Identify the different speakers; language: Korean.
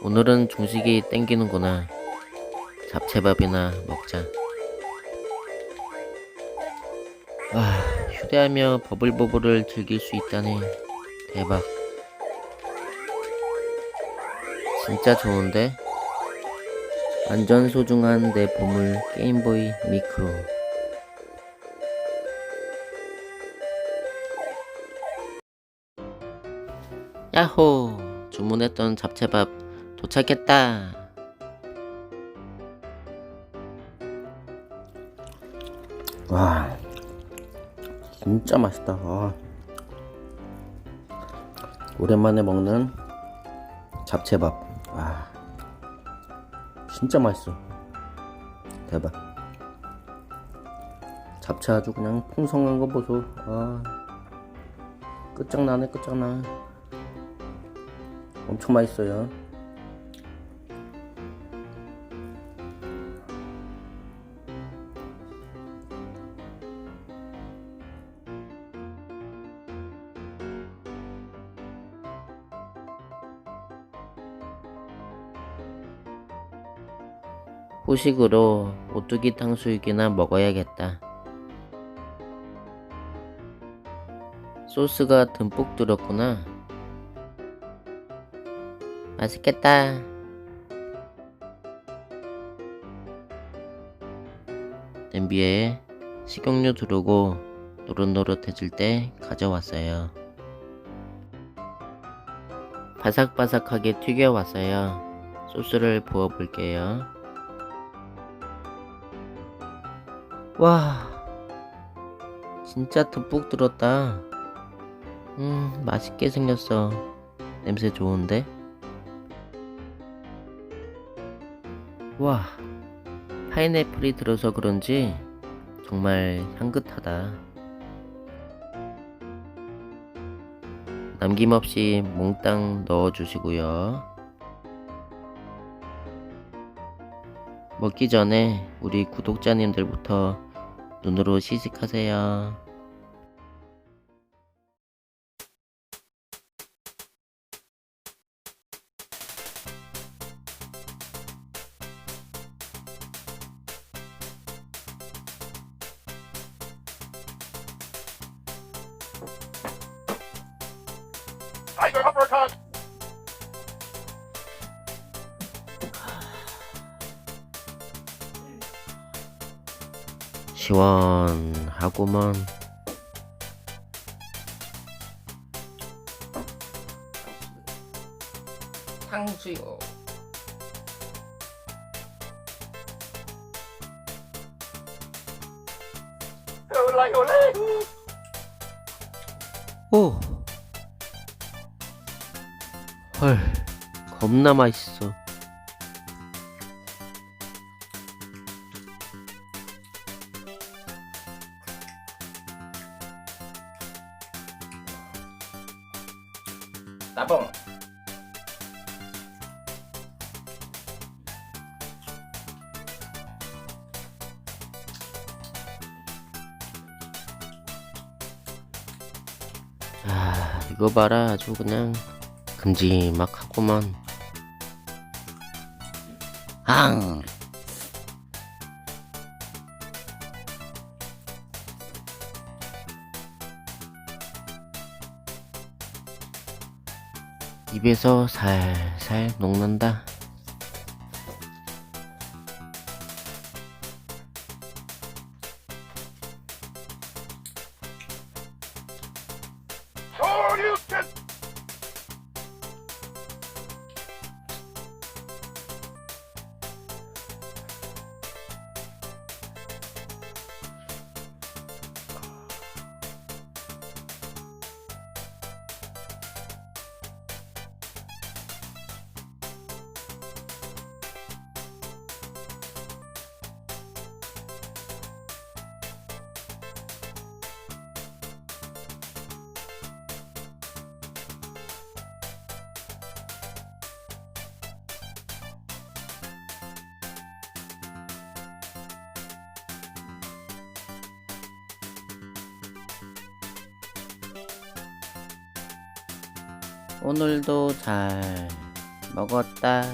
Speaker 1: 오늘은 중식이 땡기는구나. 잡채밥이나 먹자. 아, 휴대하며 버블버블을 즐길 수 있다니. 대박. 진짜 좋은데? 완전 소중한 내 보물 게임보이 미크로. 야호! 주문했던 잡채밥 도착했다. 와, 진짜 맛있다. 와. 오랜만에 먹는 잡채밥. 와, 진짜 맛있어. 대박. 잡채 아주 그냥 풍성한 거 보소. 아, 끝장나네, 끝장나. 엄청 맛있어요. 후식으로 오뚜기 탕수육이나 먹어야겠다. 소스가 듬뿍 들었구나. 맛있겠다. 냄비에 식용유 두르고 노릇노릇해질 때 가져왔어요. 바삭바삭하게 튀겨왔어요. 소스를 부어볼게요. 와, 진짜 듬뿍 들었다. 음, 맛있게 생겼어. 냄새 좋은데? 와, 파인애플이 들어서 그런지 정말 향긋하다. 남김없이 몽땅 넣어주시고요. 먹기 전에 우리 구독자님들부터 눈으로 시식하세요.
Speaker 2: Tiger uppercut!
Speaker 1: 시원하구먼. 탕수육. 오. 헐, 겁나 맛있어.
Speaker 2: 나봉!
Speaker 1: 아, 이거 봐라. 아주 그냥 큼지막하구만. 앙! 입에서 살살 녹는다.
Speaker 2: Shoryuken!
Speaker 1: 오늘도 잘 먹었다